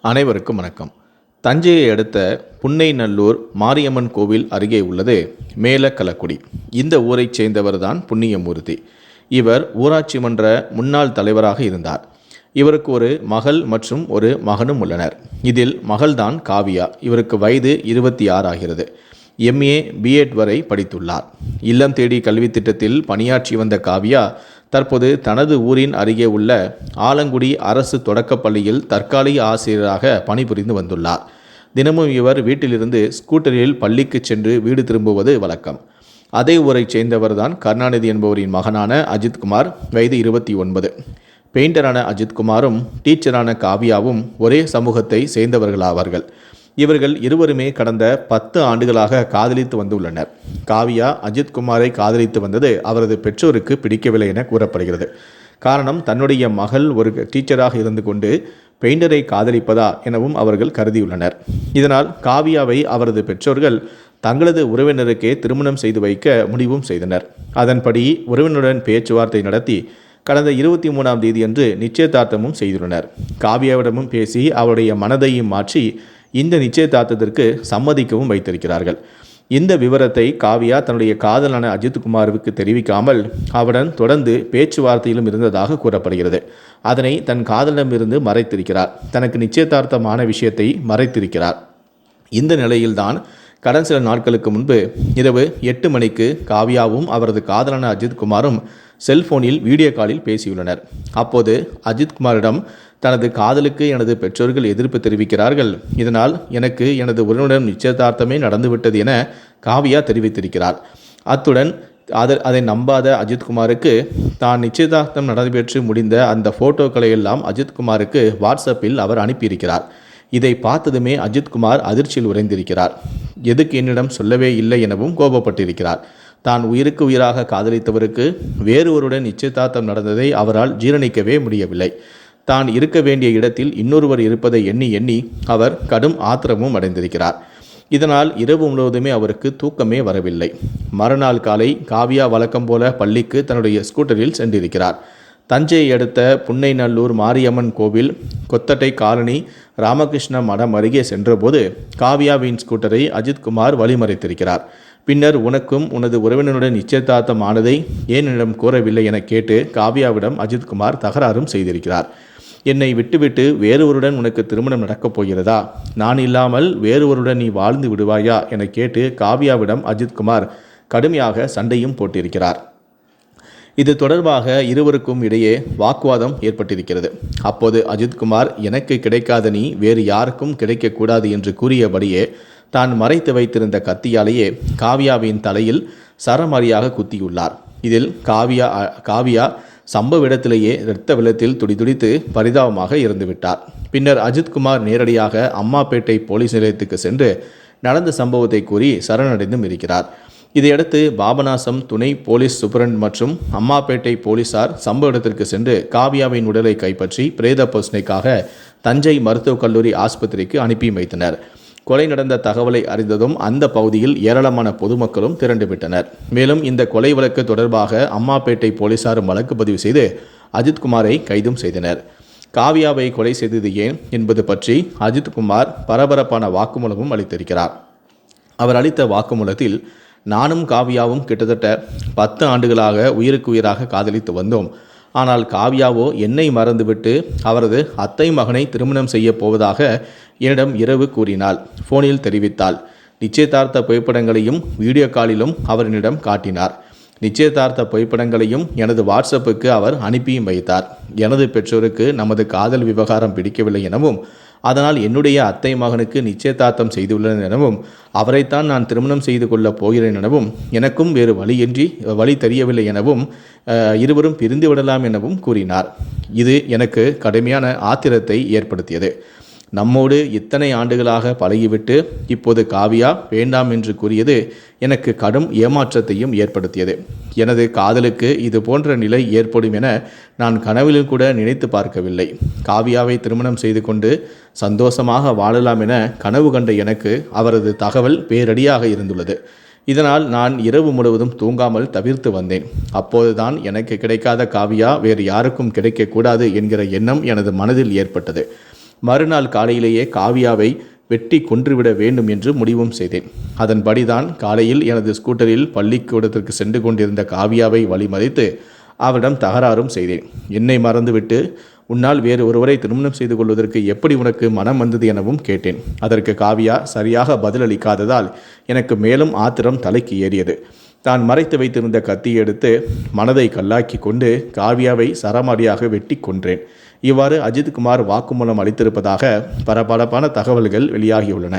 அனைவருக்கும் வணக்கம். தஞ்சையை அடுத்த புன்னைநல்லூர் மாரியம்மன் கோவில் அருகே உள்ளது மேலக்கலக்குடி. இந்த ஊரைச் சேர்ந்தவர்தான் புண்ணியமூர்த்தி. இவர் ஊராட்சி மன்ற முன்னாள் தலைவராக இருந்தார். இவருக்கு ஒரு மகள் மற்றும் ஒரு மகனும் உள்ளனர். இதில் மகள்தான் காவியா. இவருக்கு வயது இருபத்தி ஆறு ஆகிறது. எம்ஏ பிஎட் வரை படித்துள்ளார். இல்லம் தேடி கல்வி திட்டத்தில் பணியாற்றி வந்த காவியா தற்போது தனது ஊரின் அருகே உள்ள ஆலங்குடி அரசு தொடக்கப்பள்ளியில் தற்காலிக ஆசிரியராக பணிபுரிந்து வந்துள்ளார். தினமும் இவர் வீட்டிலிருந்து ஸ்கூட்டரில் பள்ளிக்கு சென்று வீடு திரும்புவது வழக்கம். அதே ஊரைச் சேர்ந்தவர்தான் கருணாநிதி என்பவரின் மகனான அஜித்குமார் வயது இருபத்தி ஒன்பது. பெயிண்டரான அஜித்குமாரும் டீச்சரான காவியாவும் ஒரே சமூகத்தை சேர்ந்தவர்களாவார்கள். இவர்கள் இருவருமே கடந்த பத்து ஆண்டுகளாக காதலித்து வந்துள்ளனர். காவியா அஜித்குமாரை காதலித்து வந்தது அவரது பெற்றோருக்கு பிடிக்கவில்லை என கூறப்படுகிறது. காரணம் தன்னுடைய மகள் ஒரு டீச்சராக இருந்து கொண்டு பெயிண்டரை காதலிப்பதா எனவும் அவர்கள் கருதியுள்ளனர். இதனால் காவியாவை அவரது பெற்றோர்கள் தங்களது உறவினருக்கே திருமணம் செய்து வைக்க முடிவும் செய்தனர். அதன்படி உறவினருடன் பேச்சுவார்த்தை நடத்தி கடந்த இருபத்தி மூணாம் தேதியன்று நிச்சயதார்த்தமும் செய்துள்ளனர். காவியாவிடமும் பேசி அவருடைய மனதையும் மாற்றி இந்த நிச்சயதார்த்தத்திற்கு சம்மதிக்கவும் வைத்திருக்கிறார்கள். இந்த விவரத்தை காவியா தன்னுடைய காதலான அஜித்குமாருக்கு தெரிவிக்காமல் அவருடன் தொடர்ந்து பேச்சுவார்த்தையிலும் இருந்ததாக கூறப்படுகிறது. அதனை தன் காதலிடமிருந்து மறைத்திருக்கிறார். தனக்கு நிச்சயதார்த்தமான விஷயத்தை மறைத்திருக்கிறார். இந்த நிலையில்தான் கடன் சில நாட்களுக்கு முன்பு இரவு எட்டு மணிக்கு காவியாவும் அவரது காதலான அஜித்குமாரும் செல்போனில் வீடியோ காலில் பேசியுள்ளனர். அப்போது அஜித்குமாரிடம் தனது காதலுக்கு எனது பெற்றோர்கள் எதிர்ப்பு தெரிவிக்கிறார்கள். இதனால் எனக்கு எனது உறவினரிடம் நிச்சயதார்த்தமே நடந்துவிட்டது என காவியா தெரிவித்திருக்கிறார். அத்துடன் அதை அதை நம்பாத அஜித்குமாருக்கு தான் நிச்சயதார்த்தம் நடைபெற்று முடிந்த அந்த ஃபோட்டோக்களை எல்லாம் அஜித்குமாருக்கு வாட்ஸ்அப்பில் அவர் அனுப்பியிருக்கிறார். இதை பார்த்ததுமே அஜித்குமார் அதிர்ச்சியில் உறைந்திருக்கிறார். எதுக்கு என்னிடம் சொல்லவே இல்லை எனவும் கோபப்பட்டிருக்கிறார். தான் உயிருக்கு உயிராக காதலித்தவருக்கு வேறுவருடன் நிச்சயதார்த்தம் நடந்ததை அவரால் ஜீரணிக்கவே முடியவில்லை. தான் இருக்க வேண்டிய இடத்தில் இன்னொருவர் இருப்பதை எண்ணி எண்ணி அவர் கடும் ஆத்திரமும் அடைந்திருக்கிறார். இதனால் இரவு முழுவதுமே அவருக்கு தூக்கமே வரவில்லை. மறுநாள் காலை காவியா வழக்கம் போல பள்ளிக்கு தன்னுடைய ஸ்கூட்டரில் சென்றிருக்கிறார். தஞ்சையை அடுத்த புன்னைநல்லூர் மாரியம்மன் கோவில் கொத்தட்டை காலனி ராமகிருஷ்ண மடம் அருகே சென்றபோது காவியாவின் ஸ்கூட்டரை அஜித்குமார் வழிமறைத்திருக்கிறார். பின்னர் உனக்கும் உனது உறவினருடன் நிச்சயதார்த்தம் ஆனதை ஏனிடம் கூறவில்லை என கேட்டு காவியாவிடம் அஜித்குமார் தகராறும் செய்திருக்கிறார். என்னை விட்டுவிட்டு வேறொருடன் உனக்கு திருமணம் நடக்கப் போகிறதா? நான் இல்லாமல் வேறொருடன் நீ வாழ்ந்து விடுவாயா? என கேட்டு காவியாவிடம் அஜித்குமார் கடுமையாக சண்டையும் போட்டிருக்கிறார். இது தொடர்பாக இருவருக்கும் இடையே வாக்குவாதம் ஏற்பட்டிருக்கிறது. அப்போது அஜித்குமார் எனக்கு கிடைக்காத நீ வேறு யாருக்கும் கிடைக்கக்கூடாது என்று கூறியபடியே தான் மறைத்து வைத்திருந்த கத்தியாலேயே காவியாவின் தலையில் சரமாரியாக குத்தியுள்ளார். இதில் காவியா காவியா சம்பவ இடத்திலேயே இரத்த வெள்ளத்தில் துடிதுடித்து பரிதாபமாக இருந்துவிட்டார் பின்னர் அஜித்குமார் நேரடியாக அம்மாப்பேட்டை போலீஸ் நிலையத்துக்கு சென்று நடந்த சம்பவத்தை கூறி சரணடைந்தும் இருக்கிறார். இதையடுத்து பாபநாசம் துணை போலீஸ் சூப்பரண்ட் மற்றும் அம்மாப்பேட்டை போலீசார் சம்பவ இடத்திற்கு சென்று காவியாவின் உடலை கைப்பற்றி பிரேத பரிசோதனைக்காக தஞ்சை மருத்துவக் கல்லூரி ஆஸ்பத்திரிக்கு அனுப்பி வைத்தனர். கொலை நடந்த தகவலை அறிந்ததும் அந்த பகுதியில் ஏராளமான பொதுமக்களும் திரண்டுவிட்டனர். மேலும் இந்த கொலை வழக்கு தொடர்பாக அம்மாப்பேட்டை போலீசாரும் வழக்கு பதிவு செய்து அஜித்குமாரை கைதும் செய்தனர். காவியாவை கொலை செய்தது ஏன் என்பது பற்றி அஜித்குமார் பரபரப்பான வாக்குமூலமும் அளித்திருக்கிறார். அவர் அளித்த வாக்குமூலத்தில் நானும் காவியாவும் கிட்டத்தட்ட பத்து ஆண்டுகளாக உயிருக்கு உயிராக காதலித்து வந்தோம். ஆனால் காவியாவோ என்னை மறந்துவிட்டு அவரது அத்தை மகனை திருமணம் செய்யப் போவதாக என்னிடம் இரவு கூறினாள். ஃபோனில் தெரிவித்தாள். நிச்சயதார்த்த புகைப்படங்களையும் வீடியோ காலிலும் அவர் என்னிடம் காட்டினார். நிச்சயதார்த்த புகைப்படங்களையும் எனது வாட்ஸ்அப்புக்கு அவர் அனுப்பியும் வைத்தார். எனது பெற்றோருக்கு நமது காதல் விவகாரம் பிடிக்கவில்லை எனவும் அதனால் என்னுடைய அத்தை மகனுக்கு நிச்சயதார்த்தம் செய்துள்ளேன் எனவும் அவரைத்தான் நான் திருமணம் செய்து கொள்ளப் போகிறேன் எனவும் எனக்கும் வேறு வழியின்றி வழி தெரியவில்லை எனவும் இருவரும் பிரிந்து விடலாம் எனவும் கூறினார். இது எனக்கு கடுமையான ஆத்திரத்தை ஏற்படுத்தியது. நம்மோடு இத்தனை ஆண்டுகளாக பழகிவிட்டு இப்போது காவியா வேண்டாம் என்று கூறியது எனக்கு கடும் ஏமாற்றத்தையும் ஏற்படுத்தியது. எனது காதலுக்கு இது போன்ற நிலை ஏற்படும் என நான் கனவிலும் கூட நினைத்து பார்க்கவில்லை. காவியாவை திருமணம் செய்து கொண்டு சந்தோஷமாக வாழலாம் என கனவு கண்ட எனக்கு அவரது தகவல் பேரடியாக இருந்துள்ளது. இதனால் நான் இரவு முழுவதும் தூங்காமல் தவிர்த்து வந்தேன். அப்போதுதான் எனக்கு கிடைக்காத காவியா வேறு யாருக்கும் கிடைக்கக்கூடாது என்கிற எண்ணம் எனது மனதில் ஏற்பட்டது. மறுநாள் காலையிலேயே காவியாவை வெட்டி கொன்றுவிட வேண்டும் என்று முடிவும் செய்தேன். அதன்படிதான் காலையில் எனது ஸ்கூட்டரில் பள்ளிக்கூடத்திற்கு சென்று கொண்டிருந்த காவியாவை வழிமறித்து அவரிடம் தகராறும் செய்தேன். என்னை மறந்துவிட்டு உன்னால் வேறு ஒருவரை திருமணம் செய்து கொள்வதற்கு எப்படி உனக்கு மனம் வந்தது எனவும் கேட்டேன். அதற்கு காவியா சரியாக பதிலளிக்காததால் எனக்கு மேலும் ஆத்திரம் தலைக்கு ஏறியது. தான் மறைத்து வைத்திருந்த கத்தியை எடுத்து மனதை கல்லாக்கி கொண்டு காவியாவை சரமாரியாக வெட்டி கொன்றேன். இவ்வாறு அஜித்குமார் வாக்குமூலம் அளித்திருப்பதாக பரபரப்பான தகவல்கள் வெளியாகியுள்ளன.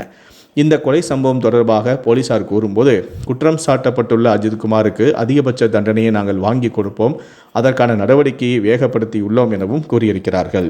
இந்த கொலை சம்பவம் தொடர்பாக போலீசார் கூறும்போது குற்றம் சாட்டப்பட்டுள்ள அஜித்குமாருக்கு அதிகபட்ச தண்டனையை நாங்கள் வாங்கி கொடுப்போம். அதற்கான நடவடிக்கையை வேகப்படுத்தியுள்ளோம் எனவும் கூறியிருக்கிறார்கள்.